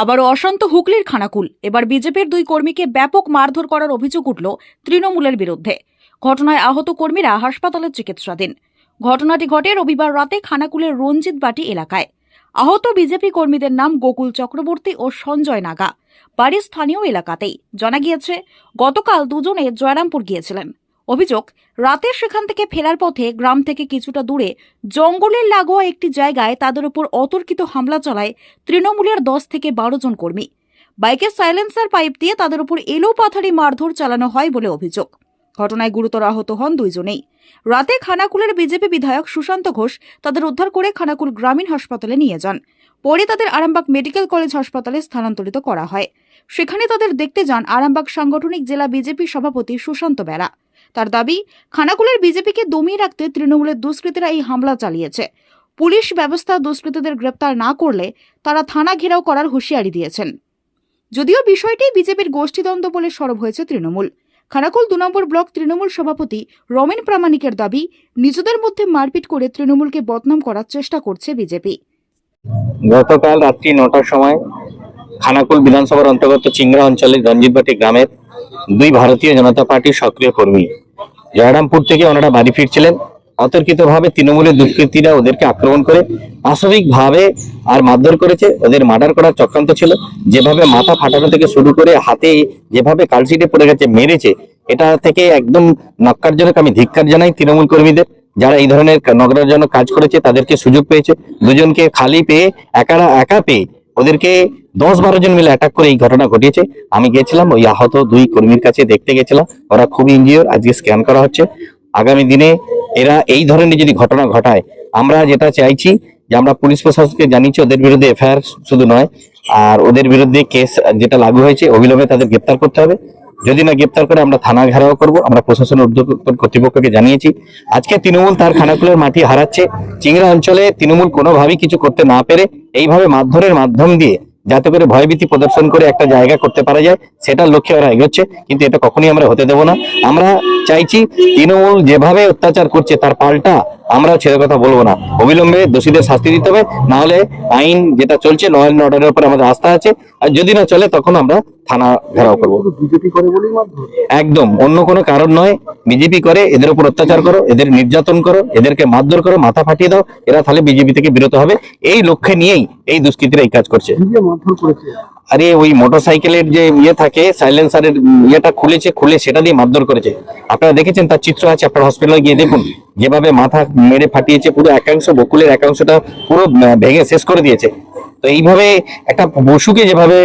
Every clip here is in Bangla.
আবারও অশান্ত হুগলির খানাকুল। এবার বিজেপির দুই কর্মীকে ব্যাপক মারধর করার অভিযোগ উঠল তৃণমূলের বিরুদ্ধে। ঘটনায় আহত কর্মীরা হাসপাতালে চিকিৎসাধীন। ঘটনাটি ঘটে রবিবার রাতে খানাকুলের রঞ্জিত বাটি এলাকায়। আহত বিজেপি কর্মীদের নাম গোকুল চক্রবর্তী ও সঞ্জয় নাগা। বাড়ির স্থানীয় এলাকাতেই। জানা গিয়েছে, গতকাল দুজনে জয়রামপুর গিয়েছিলেন। অভিযোগ, রাতে সেখান থেকে ফেরার পথে গ্রাম থেকে কিছুটা দূরে জঙ্গলের লাগোয়া একটি জায়গায় তাদের উপর অতর্কিত হামলা চালায় তৃণমূলের দশ থেকে বারো জন কর্মী। বাইকের সাইলেন্সার পাইপ দিয়ে তাদের উপর এলো পাথারি মারধর চালানো হয় বলে অভিযোগ। ঘটনায় গুরুতর আহত হন দুইজনেই। রাতে খানাকুলের বিজেপি বিধায়ক সুশান্ত ঘোষ তাদের উদ্ধার করে খানাকুল গ্রামীণ হাসপাতালে নিয়ে যান। পরে তাদের আরামবাগ মেডিকেল কলেজ হাসপাতালে স্থানান্তরিত করা হয়। সেখানে তাদের দেখতে যান আরামবাগ সাংগঠনিক জেলা বিজেপি সভাপতি সুশান্ত বেরা তার দাবি, খানাকুলের বিজেপিকে দমিয়ে রাখতে তৃণমূলের দুষ্কৃতীরা এই হামলা চালিয়েছে। পুলিশ ব্যবস্থা দুষ্কৃতীদের গ্রেপ্তার না করলে তারা থানা ঘেরাও করার হুঁশিয়ারি দিয়েছেন। যদিও বিষয়টি বিজেপির গোষ্ঠীদ্বন্দ্ব বলে সরব হয়েছে তৃণমূল। খানাকুল দু নম্বর ব্লক তৃণমূল সভাপতি রমেন প্রামাণিকের দাবি, নিজেদের মধ্যে মারপিট করে তৃণমূলকে বদনাম করার চেষ্টা করছে বিজেপি। গতকাল রাত্রি নটার সময় খানাকুল বিধানসভার অন্তর্গত চিংড়া অঞ্চলের রঞ্জিতবাটি গ্রামের দুই ভারতীয় জনতা পার্টির সক্রিয় কর্মী। জয়রামপুর থেকে ওনারা বাড়ি ফিরছিলেন। অতর্কিতভাবে তৃণমূলের দুষ্কৃতীরা ওদেরকে আক্রমণ করে পাশবিকভাবে আর মারধর করেছে। ওদের মার্ডার করার চক্রান্ত ছিল। যেভাবে মাথা ফাটানো থেকে শুরু করে হাতে যেভাবে কালশিটে পড়ে গেছে, মেরেছে, এটা থেকে একদম নক্কারজনক আমি ধিক্কার জানাই তৃণমূল কর্মীদের। যারা এই ধরনের নগরাজনক কাজ করেছে, তাদেরকে সুযোগ পেয়েছে। দুজনকে খালি পেয়ে একা একা পেয়ে ওদেরকে দশ বারো জন মিলে অ্যাটাক করে এই ঘটনা ঘটিয়েছে। আমি গেছিলাম, ওই আহত দুই কর্মীর কাছে দেখতে গেছিলাম। ওরা খুবই ইঞ্জিওর আজকে স্ক্যান করা হচ্ছে। আগামী দিনে এরা এই ধরনের যদি ঘটনা ঘটায়, আমরা যেটা চাইছি যে আমরা পুলিশ প্রশাসনকে জানিয়েছি, ওদের বিরুদ্ধে এফআইআর শুধু নয়, আর ওদের বিরুদ্ধে কেস যেটা লাগু হয়েছে, অবিলম্বে তাদের গ্রেপ্তার করতে হবে। যদি না গ্রেপ্তার করে, আমরা থানা ঘেরাও করব, আমরা প্রশাসন ঊর্ধ্বতন কর্তৃপক্ষকে জানিয়েছি। আজকে তৃণমূল তার খানাকুলের মাটি হারাচ্ছে। চিংড়া অঞ্চলে তৃণমূল কোনোভাবেই কিছু করতে না পেরে এইভাবে মারধরের মাধ্যম দিয়ে যাতে করে ভয়ভীতি প্রদর্শন করে একটা জায়গা করতে পারা যায়, সেটার লক্ষ্যে ওরা এগোচ্ছে। কিন্তু এটা কখনোই আমরা হতে দেব না। আমরা চাইছি তৃণমূল যেভাবে অত্যাচার করছে, তার পাল্টা আমরা ছেড়ে কথা বলব না। অবিলম্বে দোষীদের শাস্তি দিতে হবে না হলে আইন যেটা চলছে ল অ্যান্ড অর্ডারের উপর আমাদের আস্থা আছে আর যদি না চলে তখন আমরা থানা ঘেরাও করব। একদম অন্য কোনো কারণ নয়। বিজেপি করে এদের উপর অত্যাচার করো এদের নির্যাতন করো এদেরকে মারধর করো মাথা ফাটিয়ে দাও এরা তাহলে বিজেপি থেকে বিরত হবে। এই লক্ষ্যে নিয়েই এই দুষ্কৃতীরা এই কাজ করেছে। আরে ওই মোটরসাইকেলের যে ইয়ে থাকে সাইলেন্সারের ইয়েটা খুলেছে, খুলে সেটা দিয়ে মারধর করেছে। আপনারা দেখেছেন তার চিত্র আছে, আপনার হসপিটালে গিয়ে দেখুন। যেভাবে মাথা মেরে ফাটিয়েছে, পুরো একাংশ বকুলের একাংশটা পুরো ভেঙে শেষ করে দিয়েছে। তো এইভাবে একটা পশুকে যেভাবে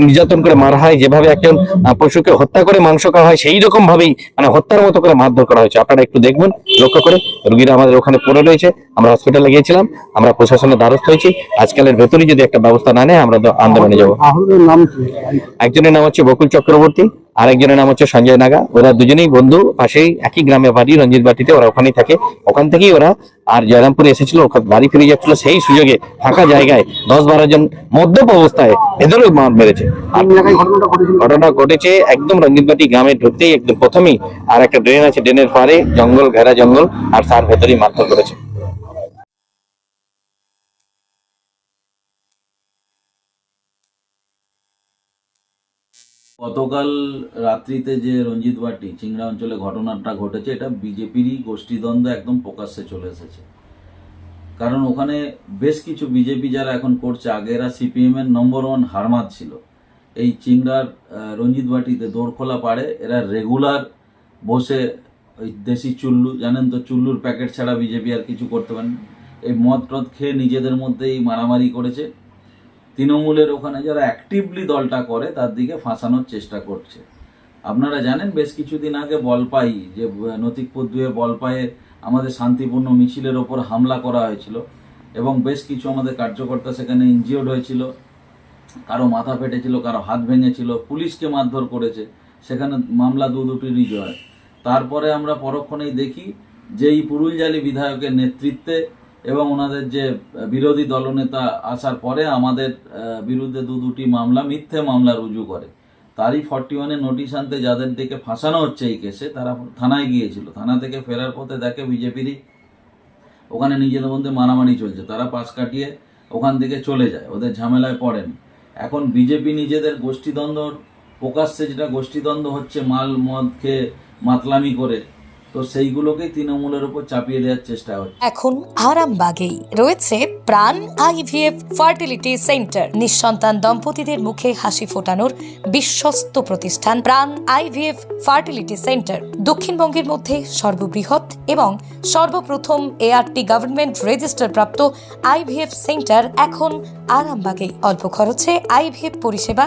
নির্যাতন করে মারা হয় যেভাবে একজন পশুকে হত্যা করে মাংস খাওয়া হয় সেই রকম ভাবেই মানে হত্যার মতো করে মারধর করা হয়েছে। আপনারা একটু দেখবেন লক্ষ্য করে রোগীরা আমাদের ওখানে পড়ে রয়েছে। আমরা হসপিটালে গিয়েছিলাম আমরা প্রশাসনের দ্বারস্থ হয়েছি। আজকালের ভেতরে যদি একটা ব্যবস্থা না নেয় আমরা আন্দোলনে যাব। একজনের নাম হচ্ছে বকুল চক্রবর্তী আর একজনের নাম হচ্ছে সঞ্জয় নাগা। ওরা দুজনেই বন্ধু পাশেই একই গ্রামে বাড়ি রঞ্জিত বাটিতে ওরা ওখানেই থাকে। ওখান থেকেই ওরা আর জয়রামপুরে এসেছিল বাড়ি ফিরে যাচ্ছিল সেই সুযোগে ফাঁকা জায়গায় দশ বারো জন মদ্যপ অবস্থায় এদেরও মার মেরেছে। ঘটনা ঘটেছে একদম রঞ্জিতবাটি গ্রামে ঢুকতেই একদম প্রথমেই আর একটা ড্রেন আছে ড্রেনের পারে জঙ্গল ঘেরা জঙ্গল আর তার ভেতরেই মারধর করেছে। গতকাল রাত্রিতে যে রঞ্জিত বাটি চিংড়া অঞ্চলে ঘটনাটা ঘটেছে, এটা বিজেপিরই গোষ্ঠীদ্বন্দ্ব একদম প্রকাশ্যে চলে এসেছে। কারণ ওখানে বেশ কিছু বিজেপি যারা এখন করছে আগে এরা সিপিএম এর নম্বর ওয়ান হারমাত ছিল। এই চিংড়ার রঞ্জিত বাটিতে দৌড়খোলা পাড়ে, এরা রেগুলার বসে ওই দেশি চুল্লু, জানেন তো, চুল্লুর প্যাকেট ছাড়া বিজেপি আর কিছু করতে পারেন। এই মদ টদ খেয়ে নিজেদের মধ্যেই মারামারি করেছে। তৃণমূলের ওখানে যারা অ্যাক্টিভলি দলটা করে, তার দিকে ফাঁসানোর চেষ্টা করছে। আপনারা জানেন, বেশ কিছুদিন আগে বলপাই, যে নতিকপুর দুয়ে বলপায়ে আমাদের শান্তিপূর্ণ মিছিলের ওপর হামলা করা হয়েছিল এবং বেশ কিছু আমাদের কার্যকর্তা সেখানে ইনজিওর্ড হয়েছিল। কারও মাথা ফেটেছিল, কারও হাত ভেঙেছিল, পুলিশকে মারধর করেছে। সেখানে মামলা দু দুটি রিজয় তারপরে আমরা পরক্ষণেই দেখি যে এই পুরুলজালি বিধায়কের নেতৃত্বে এবং ওনাদের যে বিরোধী দলনেতা আসার পরে আমাদের বিরুদ্ধে দু দুটি মামলা, মিথ্যে মামলা রুজু করে। তারই ফর্টি ওয়ানে নোটিশ আনতে যাদের দিকে ফাঁসানো হচ্ছে এই কেসে, তারা থানায় গিয়েছিল। থানা থেকে ফেরার পথে দেখে বিজেপিরই ওখানে নিজেদের মধ্যে মারামারি চলছে। তারা পাশ কাটিয়ে ওখান থেকে চলে যায়, ওদের ঝামেলায় পড়েন। এখন বিজেপি নিজেদের গোষ্ঠীদ্বন্দ্বর প্রকাশ্যে যেটা গোষ্ঠীদ্বন্দ্ব হচ্ছে মাল মদ খেয়ে মাতলামি করে তো সেইগুলোকেই তৃণমূলের উপর চাপিয়ে দেওয়ার চেষ্টা হচ্ছে। এখন আরামবাগেই রয়েছে প্রাণ আইভিএফ ফার্টিলিটি সেন্টার। নিঃসন্তান দম্পতিদের মুখে হাসি ফোটানোর বিশ্বস্ত প্রতিষ্ঠান প্রাণ আইভিএফ ফার্টিলিটি সেন্টার। দক্ষিণবঙ্গের মধ্যে সর্ববৃহৎ এবং সর্বপ্রথম এআরটি গভর্নমেন্ট রেজিস্টার প্রাপ্ত আইভিএফ সেন্টার এখন আরামবাগেই। অল্প খরচে আইভিএফ পরিষেবা